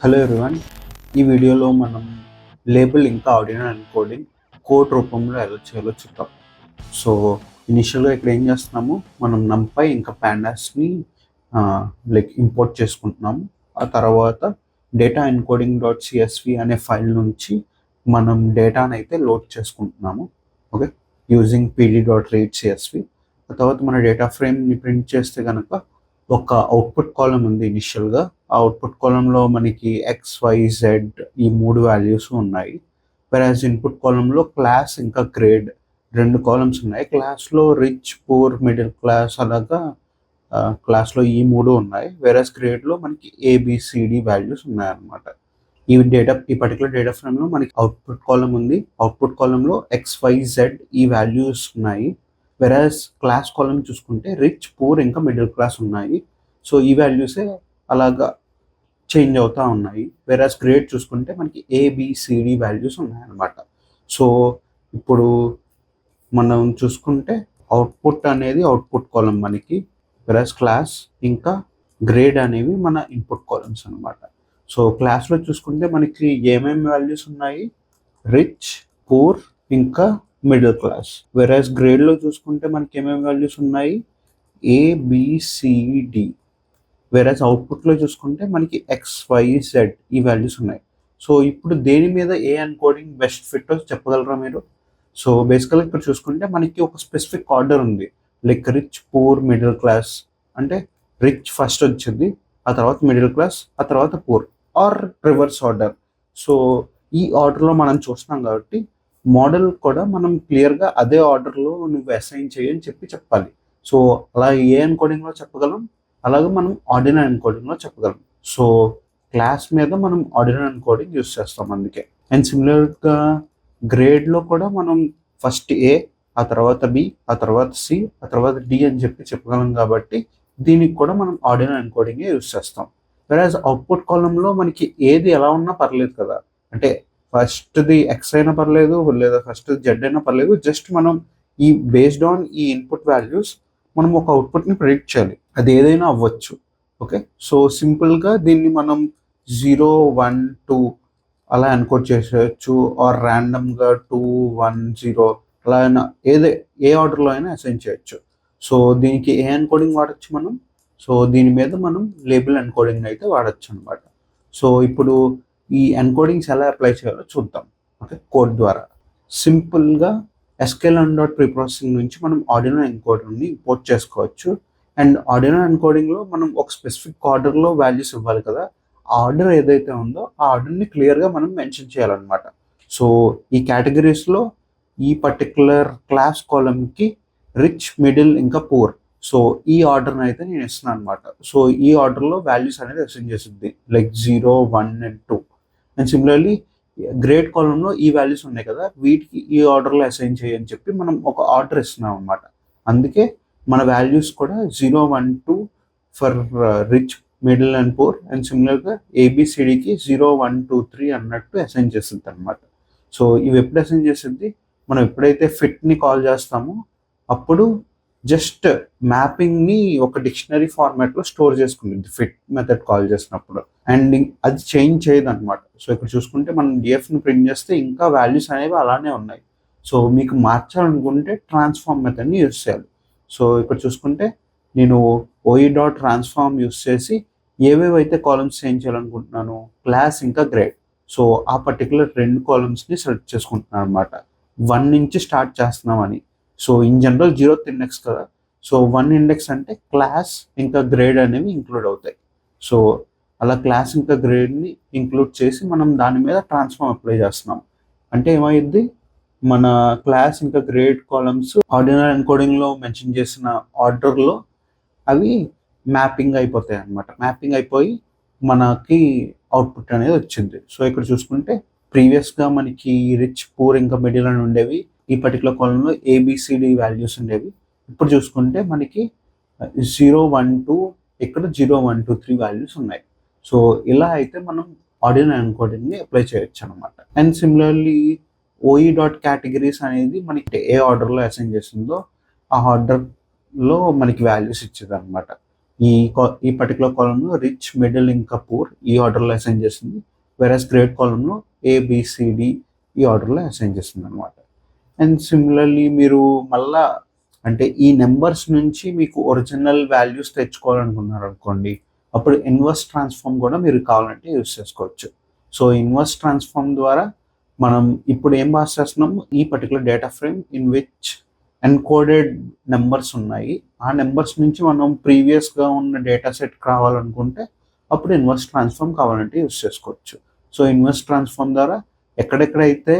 Hello everyone ఈ వీడియోలో మనం లేబుల్ ఇంకా ఆడియో ఎన్కోడింగ్ కోడ్ రూపంలో ఎలా చేయాలో చూద్దాం. సో ఇనిషియల్గా ఇక్కడ ఏం చేస్తున్నాము? మనం నంపై ఇంకా ప్యాండాస్ని లైక్ ఇంపోర్ట్ చేసుకుంటున్నాము. ఆ తర్వాత డేటా ఎన్కోడింగ్ డాట్ సిఎస్వి అనే ఫైల్ నుంచి మనం డేటాను అయితే లోడ్ చేసుకుంటున్నాము. Okay using PD dot read CSV ఆ తర్వాత మన డేటా ఫ్రేమ్ని ప్రింట్ చేస్తే కనుక ఒక అవుట్పుట్ కాలం ఉంది ఇనిషియల్గా ఆ అవుట్పుట్ కాలంలో మనకి ఎక్స్ వై జెడ్ ఈ మూడు వాల్యూస్ ఉన్నాయి. వెరాజ్ ఇన్పుట్ కాలంలో క్లాస్ ఇంకా గ్రేడ్ రెండు కాలమ్స్ ఉన్నాయి. క్లాస్లో రిచ్ పూర్ మిడిల్ క్లాస్ అలాగా క్లాస్లో ఈ మూడు ఉన్నాయి. వెరాజ్ గ్రేడ్లో మనకి ఏబిసిడి వాల్యూస్ ఉన్నాయన్నమాట. ఈ డేటా ఈ పర్టికులర్ డేటా ఫ్రేమ్లో మనకి అవుట్పుట్ కాలం ఉంది. అవుట్పుట్ కాలంలో ఎక్స్ వై జెడ్ ఈ వాల్యూస్ ఉన్నాయి. వెరాజ్ క్లాస్ కాలం చూసుకుంటే రిచ్ పూర్ ఇంకా మిడిల్ క్లాస్ ఉన్నాయి. సో ఈ వాల్యూసే అలాగా చేంజ్ అవుతూ ఉన్నాయి. వెరాజ్ గ్రేడ్ చూసుకుంటే మనకి ఏబిసిడి వాల్యూస్ ఉన్నాయన్నమాట. సో ఇప్పుడు మనం చూసుకుంటే అవుట్పుట్ అనేది అవుట్పుట్ కాలం మనకి. వెరాజ్ క్లాస్ ఇంకా గ్రేడ్ అనేవి మన ఇన్పుట్ కాలమ్స్ అనమాట సో క్లాస్లో చూసుకుంటే మనకి ఏమేమి వాల్యూస్ ఉన్నాయి? రిచ్ పూర్ ఇంకా మిడిల్ క్లాస్ వెరాజ్ గ్రేడ్లో చూసుకుంటే మనకి ఏమేమి వాల్యూస్ ఉన్నాయి. ఏబిసిడి వెరాజ్ అవుట్పుట్లో చూసుకుంటే మనకి ఎక్స్ వై జెడ్ ఈ వాల్యూస్ ఉన్నాయి. సో ఇప్పుడు దేని మీద ఏ అన్కోడింగ్ బెస్ట్ ఫిట్ చెప్పగలరా మీరు? సో బేసికల్గా ఇక్కడ చూసుకుంటే మనకి ఒక స్పెసిఫిక్ ఆర్డర్ ఉంది. Like rich poor middle class అంటే రిచ్ ఫస్ట్ వచ్చింది ఆ తర్వాత మిడిల్ క్లాస్ ఆ తర్వాత poor or reverse order so ఈ ఆర్డర్లో మనం చూస్తున్నాం కాబట్టి మోడల్ కూడా మనం క్లియర్గా అదే ఆర్డర్లో నువ్వు అసైన్ చేయని చెప్పి చెప్పాలి. సో అలా ఏ ఎన్కోడింగ్లో చెప్పగలం? అలాగే మనం ఆర్డినల్ ఎన్కోడింగ్లో చెప్పగలం. సో క్లాస్ మీద మనం ఆర్డినల్ ఎన్కోడింగ్ యూస్ చేస్తాం అందుకే. అండ్ సిమిలర్గా గ్రేడ్లో కూడా మనం ఫస్ట్ ఏ ఆ తర్వాత బి ఆ తర్వాత సి ఆ తర్వాత డి అని చెప్పి చెప్పగలం కాబట్టి దీనికి కూడా మనం ఆర్డినల్ ఎన్కోడింగే యూస్ చేస్తాం. వెరాజ్ అవుట్పుట్ కాలంలో మనకి ఏది ఎలా ఉన్నా పర్లేదు కదా. అంటే ఫస్ట్ది ఎక్స్ అయినా పర్లేదు లేదా ఫస్ట్ జెడ్ అయినా పర్లేదు జస్ట్ మనం ఈ బేస్డ్ ఆన్ ఈ ఇన్పుట్ వాల్యూస్ మనం ఒక అవుట్పుట్ని ప్రిడిక్ట్ చేయాలి. అది ఏదైనా అవ్వచ్చు. ఓకే సో సింపుల్గా దీన్ని మనం జీరో వన్ టూ అలా ఎన్కోడ్ చేసేయచ్చు ఆర్ ర్యాండమ్గా టూ వన్ జీరో అలా అయినా ఏదే ఏ ఆర్డర్లో అయినా అసైన్ చేయొచ్చు. సో దీనికి ఏ ఎన్కోడింగ్ వాడచ్చు మనం? సో దీని మీద మనం లేబుల్ ఎన్కోడింగ్ అయితే వాడచ్చు అనమాట సో ఇప్పుడు ఈ ఎన్కోడింగ్స్ ఎలా అప్లై చేయాలో చూద్దాం. ఓకే కోడ్ ద్వారా. సింపుల్గా ఎస్కేఎల్ డాట్ ప్రీప్రాసెసింగ్ నుంచి మనం ఆడినో ఎన్కోడింగ్ని ఇంపోర్ట్ చేసుకోవచ్చు. అండ్ ఆడినో ఎన్కోడింగ్లో మనం ఒక స్పెసిఫిక్ ఆర్డర్లో వాల్యూస్ ఇవ్వాలి కదా. ఆర్డర్ ఏదైతే ఉందో ఆ ఆర్డర్ని క్లియర్గా మనం మెన్షన్ చేయాలన్నమాట. సో ఈ కేటగిరీస్లో ఈ పర్టికులర్ క్లాస్ కాలమ్కి రిచ్ మిడిల్ ఇంకా పూర్ సో ఈ ఆర్డర్ని అయితే నేను ఇస్తున్నాను అనమాట సో ఈ ఆర్డర్లో వాల్యూస్ అనేది అసైన్ చేస్తుంది like zero one and two and similarly grade కాలంలో ఈ వాల్యూస్ ఉన్నాయి కదా వీటికి ఈ ఆర్డర్లో అసైన్ చేయని చెప్పి మనం ఒక ఆర్డర్ ఇస్తున్నాం అనమాట అందుకే మన వాల్యూస్ కూడా zero one two for rich middle and poor and సిమిలర్గా ఏబిసిడికి జీరో వన్ టూ త్రీ అన్నట్టు అసైన్ చేస్తుంది అనమాట సో ఇవి ఎప్పుడు అసైన్ చేసింది మనం ఎప్పుడైతే ఫిట్ని కాల్ చేస్తామో అప్పుడు జస్ట్ మ్యాపింగ్ని ఒక డిక్షనరీ ఫార్మాట్లో స్టోర్ చేసుకుంటుంది. ఫిట్ మెథడ్ కాల్ చేసినప్పుడు. అండ్ అది చేంజ్ చేయదు అనమాట సో ఇక్కడ చూసుకుంటే మనం డిఎఫ్ని ప్రింట్ చేస్తే ఇంకా వాల్యూస్ అనేవి అలానే ఉన్నాయి. సో మీకు మార్చాలనుకుంటే ట్రాన్స్ఫార్మ్ మెథడ్ని యూస్ చేయాలి. సో ఇక్కడ చూసుకుంటే నేను ఓఈ డాట్ ట్రాన్స్ఫార్మ్ యూస్ చేసి ఏవేవైతే కాలమ్స్ చేంజ్ చేయాలనుకుంటున్నాను క్లాస్ ఇంకా గ్రేడ్ సో ఆ పర్టికులర్ రెండు కాలమ్స్ని సెలెక్ట్ చేసుకుంటున్నాను అనమాట వన్ నుంచి స్టార్ట్ చేస్తున్నామని. So in general zero index కదా. సో వన్ ఇండెక్స్ అంటే క్లాస్ ఇంకా గ్రేడ్ అనేవి ఇంక్లూడ్ అవుతాయి. సో అలా క్లాస్ ఇంకా గ్రేడ్ని ఇంక్లూడ్ చేసి మనం దాని మీద ట్రాన్స్ఫార్మ్ అప్లై చేస్తున్నాం. అంటే ఏమైంది? మన క్లాస్ ఇంకా గ్రేడ్ కాలమ్స్ ఆర్డినల్ ఎన్కోడింగ్లో మెన్షన్ చేసిన ఆర్డర్లో అవి మ్యాపింగ్ అయిపోతాయి అన్నమాట. మ్యాపింగ్ అయిపోయి మనకి అవుట్పుట్ అనేది వచ్చింది. సో ఇక్కడ చూసుకుంటే ప్రీవియస్గా మనకి రిచ్ పూర్ ఇంకా మిడిల్ అని ఉండేవి ఈ పర్టికులర్ కాలంలో ఏబిసిడి వాల్యూస్ ఉండేవి. ఇప్పుడు చూసుకుంటే మనకి జీరో వన్ టూ ఇక్కడ zero one two three values ఉన్నాయి. సో ఇలా అయితే మనం ఆర్డినల్ ఎన్కోడింగ్ని అప్లై చేయొచ్చు అనమాట and similarly OE dot categories అనేది మనకి ఏ ఆర్డర్లో అసైన్ చేస్తుందో ఆ ఆర్డర్లో మనకి వాల్యూస్ ఇచ్చేది అనమాట ఈ ఈ పర్టికులర్ కాలంలో రిచ్ మిడిల్ ఇంకా పూర్ ఈ ఆర్డర్లో అసైన్ చేస్తుంది. వెరస్ గ్రేట్ కాలంలో ఏబిసిడి ఈ ఆర్డర్లో అసైన్ చేస్తుంది అనమాట అండ్ సిమిలర్లీ మీరు మళ్ళా అంటే ఈ నెంబర్స్ నుంచి మీకు ఒరిజినల్ వాల్యూస్ తెచ్చుకోవాలనుకున్నారు అనుకోండి అప్పుడు ఇన్వర్స్ ట్రాన్స్ఫార్మ్ కూడా మీరు కావాలంటే యూస్ చేసుకోవచ్చు. సో ఇన్వర్స్ ట్రాన్స్ఫార్మ్ ద్వారా మనం ఇప్పుడు ఏం పాస్ చేస్తున్నాము ఈ particular data frame in which encoded numbers ఉన్నాయి. ఆ నెంబర్స్ నుంచి మనం ప్రీవియస్గా ఉన్న డేటా సెట్ కావాలనుకుంటే అప్పుడు ఇన్వర్స్ ట్రాన్స్ఫార్మ్ కావాలంటే యూస్ చేసుకోవచ్చు. సో ఇన్వర్స్ ట్రాన్స్ఫార్మ్ ద్వారా ఎక్కడెక్కడైతే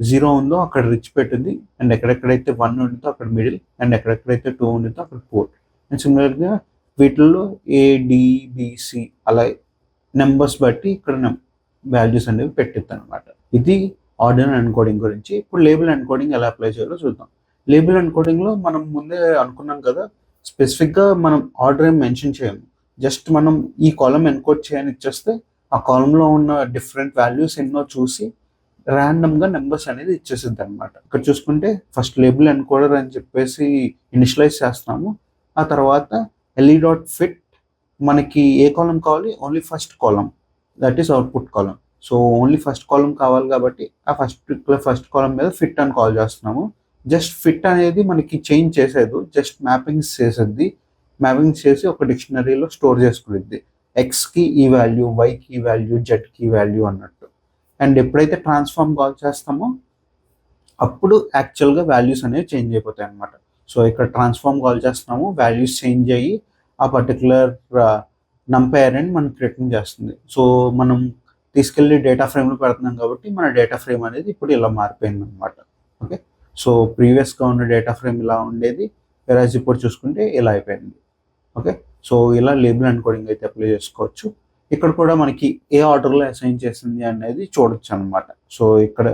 జీరో ఉందో అక్కడ రిచ్ పెట్టింది అండ్ ఎక్కడెక్కడైతే వన్ ఉంటుందో అక్కడ మిడిల్ అండ్ ఎక్కడెక్కడైతే టూ ఉంటుందో అక్కడ ఫోర్ అండ్ సిమిలర్గా వీటిల్లో ఏడిబిసి అలా నెంబర్స్ బట్టి ఇక్కడ వాల్యూస్ అనేవి పెట్టిద్ది అనమాట ఇది ఆర్డర్ ఎన్కోడింగ్ గురించి. ఇప్పుడు లేబుల్ ఎన్కోడింగ్ ఎలా అప్లై చేయాలో చూద్దాం. లేబుల్ ఎన్కోడింగ్లో మనం ముందే అనుకున్నాం కదా స్పెసిఫిక్గా మనం ఆర్డర్ ఏం మెన్షన్ చేయము. జస్ట్ మనం ఈ కాలం ఎన్కోడ్ చేయని ఇచ్చేస్తే ఆ కాలంలో ఉన్న డిఫరెంట్ వాల్యూస్ ఎన్నో చూసి ర్యాండమ్గా నెంబర్స్ అనేది ఇచ్చేసిద్ది అనమాట ఇక్కడ చూసుకుంటే ఫస్ట్ లేబుల్ ఎన్కోడర్ అని చెప్పేసి ఇనిషియలైజ్ చేస్తున్నాము. ఆ తర్వాత ఎల్ఈ డాట్ ఫిట్ మనకి ఏ కాలం కావాలి? Only first column that is output column so only first column కావాలి కాబట్టి ఆ ఫస్ట్ ఫస్ట్ కాలం మీద ఫిట్ అని కాల్ చేస్తున్నాము. జస్ట్ ఫిట్ అనేది మనకి చేంజ్ చేసేది. జస్ట్ మ్యాపింగ్స్ చేసేది. మ్యాపింగ్స్ చేసి ఒక డిక్షనరీలో స్టోర్ చేసుకునేది. ఎక్స్కి ఈ వాల్యూ వైకి ఈ వాల్యూ జెడ్కి ఈ వాల్యూ అన్నట్టు. అండ్ ఎప్పుడైతే ట్రాన్స్ఫార్మ్ కాల్ చేస్తామో అప్పుడు యాక్చువల్గా వాల్యూస్ అనేవి చేంజ్ అయిపోతాయి అనమాట సో ఇక్కడ ట్రాన్స్ఫార్మ్ కాల్ చేస్తున్నాము వాల్యూస్ చేంజ్ అయ్యి ఆ పర్టికులర్ నంపైర్ అని మనకి రిటర్న్ చేస్తుంది. సో మనం తీసుకెళ్ళి డేటా ఫ్రేమ్లో పెడుతున్నాం కాబట్టి మన డేటా ఫ్రేమ్ అనేది ఇప్పుడు ఇలా మారిపోయింది అనమాట ఓకే? సో ప్రీవియస్గా ఉన్న డేటా ఫ్రేమ్ ఇలా ఉండేది వెరాజ్ ఇప్పుడు చూసుకుంటే ఇలా అయిపోయింది. ఓకే? సో ఇలా లేబుల్ ఎన్కోడింగ్ అయితే అప్లై చేసుకోవచ్చు. ఇక్కడ కూడా మనకి ఏ ఆర్డర్లో అసైన్ చేసింది అనేది చూడొచ్చు అనమాట సో ఇక్కడ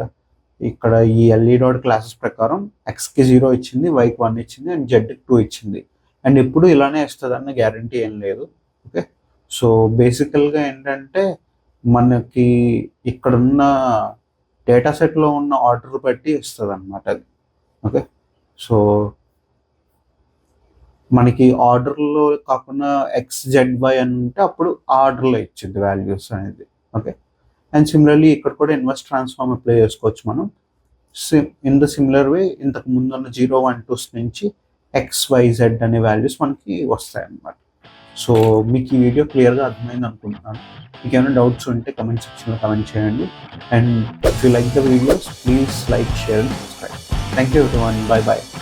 ఇక్కడ ఈ ఎల్ఈ డాట్ క్లాసెస్ ప్రకారం ఎక్స్కి జీరో ఇచ్చింది వైకి వన్ ఇచ్చింది అండ్ జెడ్కి టూ ఇచ్చింది. అండ్ ఇప్పుడు ఇలానే ఇస్తుంది అన్న గ్యారంటీ ఏం లేదు. ఓకే? సో బేసికల్గా ఏంటంటే మనకి ఇక్కడున్న డేటా సెట్లో ఉన్న ఆర్డర్ బట్టి ఇస్తుంది అనమాట అది. ఓకే? సో మనకి ఆర్డర్లో కాకుండా ఎక్స్ జెడ్ వై అని ఉంటే అప్పుడు ఆర్డర్లో ఇచ్చింది వాల్యూస్ అనేది. ఓకే? అండ్ సిమిలర్లీ ఇక్కడ కూడా ఇన్వర్స్ ట్రాన్స్ఫార్మ్ అప్లై చేసుకోవచ్చు మనం. ఇన్ ద సిమిలర్ వే ఇంతకు ముందున్న జీరో వన్ టూస్ నుంచి ఎక్స్ వై జెడ్ అనే వాల్యూస్ మనకి వస్తాయి అన్నమాట సో మీకు ఈ వీడియో క్లియర్గా అర్థమైంది అనుకుంటున్నాను. మీకు ఏమైనా డౌట్స్ ఉంటే కమెంట్ సెక్షన్లో కమెంట్ చేయండి. And if you like the videos please like share and subscribe thank you everyone bye bye